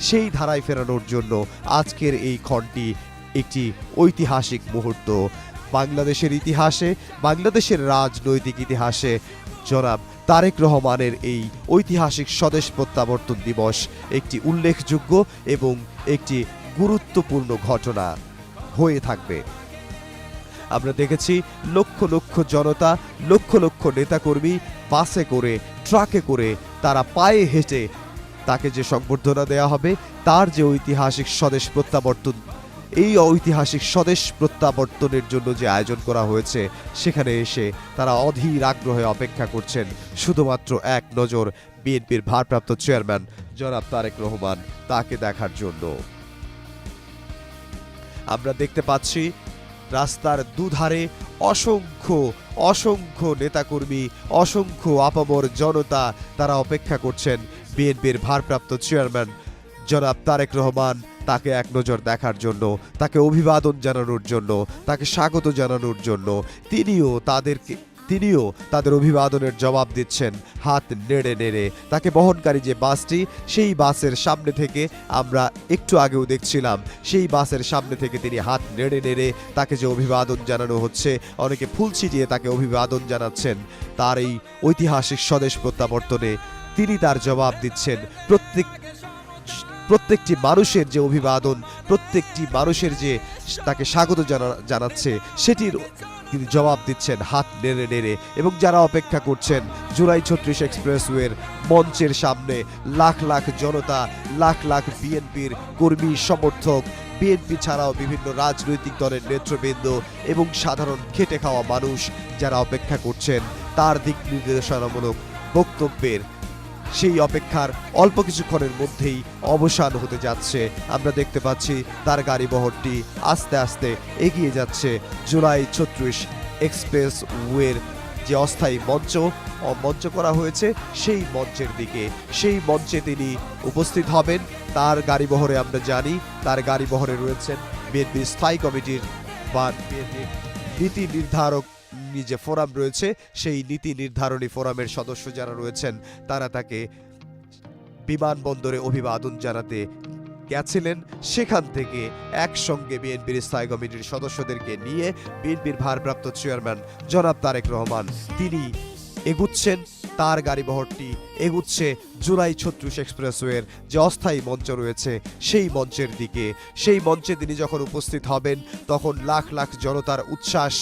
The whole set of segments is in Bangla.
সেই ধারায় ফেরানোর জন্য আজকের এই ক্ষণটি একটি ঐতিহাসিক মুহূর্ত। বাংলাদেশের ইতিহাসে, বাংলাদেশের রাজনৈতিক ইতিহাসে জনাব তারেক রহমানের এই ঐতিহাসিক স্বদেশ প্রত্যাবর্তন দিবস একটি উল্লেখযোগ্য এবং একটি গুরুত্বপূর্ণ ঘটনা হয়ে থাকবে। আমরা দেখেছি লক্ষ লক্ষ জনতা, লক্ষ লক্ষ নেতাকর্মী বাসে করে, ট্রাকে করে তারা পায়ে হেঁটে তাকে যে সংবর্ধনা দেওয়া হবে, তার যে ঐতিহাসিক স্বদেশ প্রত্যাবর্তন, এই ঐতিহাসিক স্বদেশ প্রত্যাবর্তনের জন্য যে আয়োজন করা হয়েছে, সেখানে এসে তারা অধীর আগ্রহে অপেক্ষা করছেন। শুধুমাত্র এক নজর বিএনপির ভারপ্রাপ্ত চেয়ারম্যান জনাব তারেক রহমান তাকে দেখার জন্য। আমরা দেখতে পাচ্ছি রাস্তার দুধারে অসংখ্য অসংখ্য নেতাকর্মী, অসংখ্য আপামর জনতা তারা অপেক্ষা করছেন। বিএনপির ভারপ্রাপ্ত চেয়ারম্যান জনাব তারেক রহমান তাকে এক নজর দেখার জন্য, তাকে অভিবাদন জানানোর জন্য, তাকে স্বাগত জানানোর জন্য তিনিও তাদেরকে তিনিও তাদের অভিবাদনের জবাব দিচ্ছেন হাত নেড়ে নেড়ে। তাকে বহনকারী যে বাসটি, সেই বাসের সামনে থেকে আমরা একটু আগেও দেখছিলাম, সেই বাসের সামনে থেকে তিনি হাত নেড়ে নেড়ে তাকে যে অভিবাদন জানানো হচ্ছে, অনেকে ফুল ছিটিয়ে তাকে অভিবাদন জানাচ্ছেন। তার এই ঐতিহাসিক স্বদেশ প্রত্যাবর্তনে তিনি তার জবাব দিচ্ছেন। প্রত্যেক, প্রত্যেকটি মানুষের যে অভিবাদন, প্রত্যেকটি মানুষের যে তাকে স্বাগত জানা- জানাচ্ছে, সেটির তিনি জবাব দিচ্ছেন হাত নেড়ে নেড়ে এবং যারা অপেক্ষা করছেন, জুলাই ছত্রিশ এক্সপ্রেসওয়ের মঞ্চের সামনে লাখ লাখ জনতা, লাখ লাখ বিএনপির কর্মী, সমর্থক, বিএনপি ছাড়াও বিভিন্ন রাজনৈতিক দলের নেতৃবৃন্দ এবং সাধারণ খেটে খাওয়া মানুষ যারা অপেক্ষা করছেন, তার দিক নির্দেশনামূলক বক্তব্যের সেই অপেক্ষার অল্প কিছুক্ষণের মধ্যেই অবসান হতে যাচ্ছে। আমরা দেখতে পাচ্ছি তার গাড়ি বহরটি আস্তে আস্তে এগিয়ে যাচ্ছে জুলাই ছত্রিশ এক্সপ্রেস ওয়ের যে অস্থায়ী মঞ্চ মঞ্চ করা হয়েছে সেই মঞ্চের দিকে। সেই মঞ্চে তিনি উপস্থিত হবেন। তার গাড়ি বহরে আমরা জানি, তার গাড়ি বহরে রয়েছেন বিএনপি স্থায়ী কমিটির বা বিএনপির নীতি নির্ধারক যে ফোরাম রয়েছে, সেই নীতি নির্ধারণী ফোরামের সদস্য যারা রয়েছেন, তারা তাকে বিমানবন্দরে অভিবাদন জানাতে গেছিলেন। সেখান থেকে একসঙ্গে বিএনপির স্থায়ী কমিটির সদস্যদেরকে নিয়ে বিএনপির ভারপ্রাপ্ত চেয়ারম্যান জনাব তারেক রহমান তিনি এগুচ্ছেন। তার গাড়িবহরটি এগুচ্ছে জুলাই ছত্রিশ এক্সপ্রেসওয়ের যে অস্থায়ী মঞ্চ রয়েছে, সেই মঞ্চের দিকে। সেই মঞ্চে তিনি যখন উপস্থিত হবেন, তখন লাখ লাখ জনতার উচ্ছ্বাস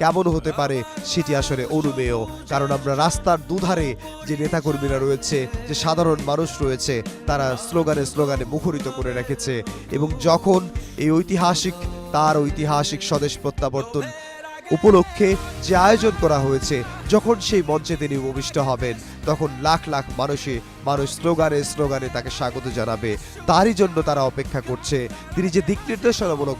কেমন হতে পারে সেটি আসলে অনুমেয়। কারণ আমরা রাস্তার দুধারে যে নেতাকর্মীরা রয়েছে, যে সাধারণ মানুষ রয়েছে, তারা স্লোগানে স্লোগানে মুখরিত করে রেখেছে এবং যখন এই ঐতিহাসিক, তার ঐতিহাসিক স্বদেশ প্রত্যাবর্তন উপলক্ষে যে আয়োজন করা হয়েছে, যখন সেই মঞ্চে তিনি উপবিষ্ট হবেন, তখন লাখ লাখ মানুষে মানুষ স্লোগানে স্লোগানে তাকে স্বাগত জানাবে। তারই জন্য তারা অপেক্ষা করছে। তিনি যে দিক নির্দেশনামূলক